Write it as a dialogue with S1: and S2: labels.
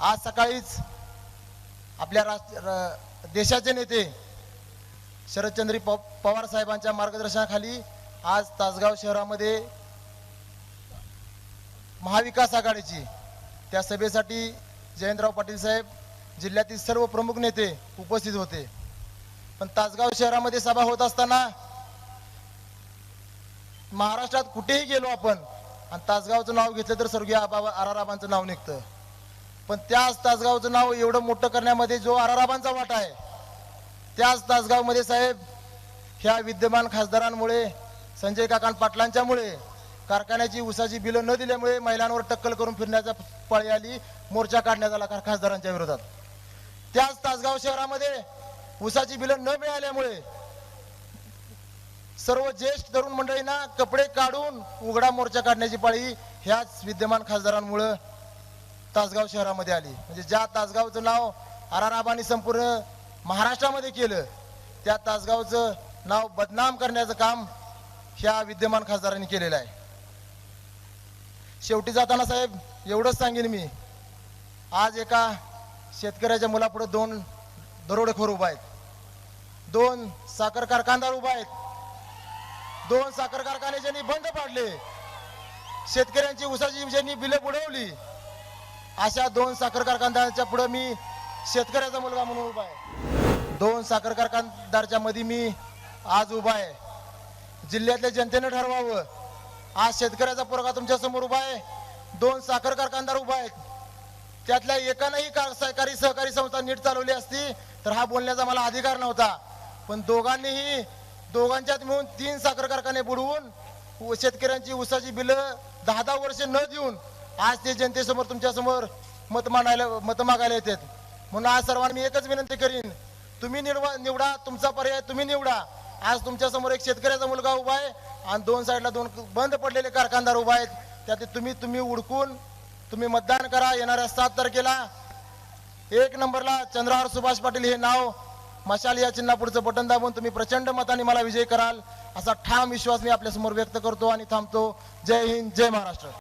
S1: आज सकाळीच आपल्या राष्ट्र देशाचे नेते शरदचंद्र प पवार साहेबांच्या मार्गदर्शनाखाली आज तासगाव शहरामध्ये महाविकास आघाडीची त्या सभेसाठी जयंतराव पाटील साहेब जिल्ह्यातील सर्व प्रमुख नेते उपस्थित होते. पण तासगाव शहरामध्ये सभा होत असताना महाराष्ट्रात कुठेही गेलो आपण आणि तासगावचं नाव घेतलं तर स्वर्गीय आबा आराराबांचं नाव निघतं. पण त्याच तासगावचं नाव एवढं मोठं करण्यामध्ये जो आराराबांचा वाटा आहे त्याच तासगावमध्ये साहेब ह्या विद्यमान खासदारांमुळे संजय काकांत पाटलांच्यामुळे कारखान्याची उसाची बिलं न दिल्यामुळे महिलांवर टक्कल करून फिरण्याचा पाळी आली मोर्चा काढण्यात आला कार- खासदारांच्या विरोधात. त्याच तासगाव शहरामध्ये उसाची बिलं न मिळाल्यामुळे सर्व ज्येष्ठ तरुण मंडळींना कपडे काढून उघडा मोर्चा काढण्याची पाळी ह्याच विद्यमान खासदारांमुळं तासगाव शहरामध्ये आली. म्हणजे ज्या तासगावचं नाव आराराबाने संपूर्ण महाराष्ट्रामध्ये केलं त्या तासगावचं नाव बदनाम करण्याचं काम ह्या विद्यमान खासदारांनी केलेलं आहे. शेवटी जाताना साहेब एवढंच सांगेन मी. आज एका शेतकऱ्याच्या मुलापुढे दोन दरोडेखोर उभा आहेत. दोन साखर कारखानदार उभा आहेत. दोन साखर कारखाने ज्यांनी बंद पाडले. शेतकऱ्यांची उसाची ज्यांनी बिलं बुडवली. अशा दोन साखर कारखानदारांच्या पुढे मी शेतकऱ्याचा मुलगा म्हणून उभा आहे. दोन साखर कारखानदारच्या मध्ये मी आज उभा आहे. जिल्ह्यातल्या जनतेनं ठरवावं. आज शेतकऱ्याचा पोरगा तुमच्यासमोर उभा आहे. दोन साखर कारखानदार उभा आहेत. त्यातल्या एकानंही सहकारी सहकारी संस्था नीट चालवली असती तर हा बोलण्याचा मला अधिकार नव्हता. पण दोघांनीही दोघांच्यात मिळून तीन साखर कारखाने बुडवून शेतकऱ्यांची ऊसाची बिलं दहा दहा वर्ष न देऊन आज ते जनतेसमोर तुमच्यासमोर मत मांडायला मत मागायला येतात. म्हणून आज सर्वांना मी एकच विनंती करीन. तुम्ही निवडा निवडा तुमचा पर्याय तुम्ही निवडा. आज तुमच्यासमोर एक शेतकऱ्याचा मुलगा उभा आहे आणि दोन साईडला दोन बंद पडलेले कारखानदार उभा आहेत. त्यात तुम्ही तुम्ही उडकून तुम्ही मतदान करा. येणाऱ्या सात तारखेला एक नंबरला चंद्रहार सुभाष पाटील हे नाव मशाल या चिन्हापुढचं बटन दाबून तुम्ही प्रचंड मताने मला विजय कराल असा ठाम विश्वास मी आपल्यासमोर व्यक्त करतो आणि थांबतो. जय हिंद जय महाराष्ट्र.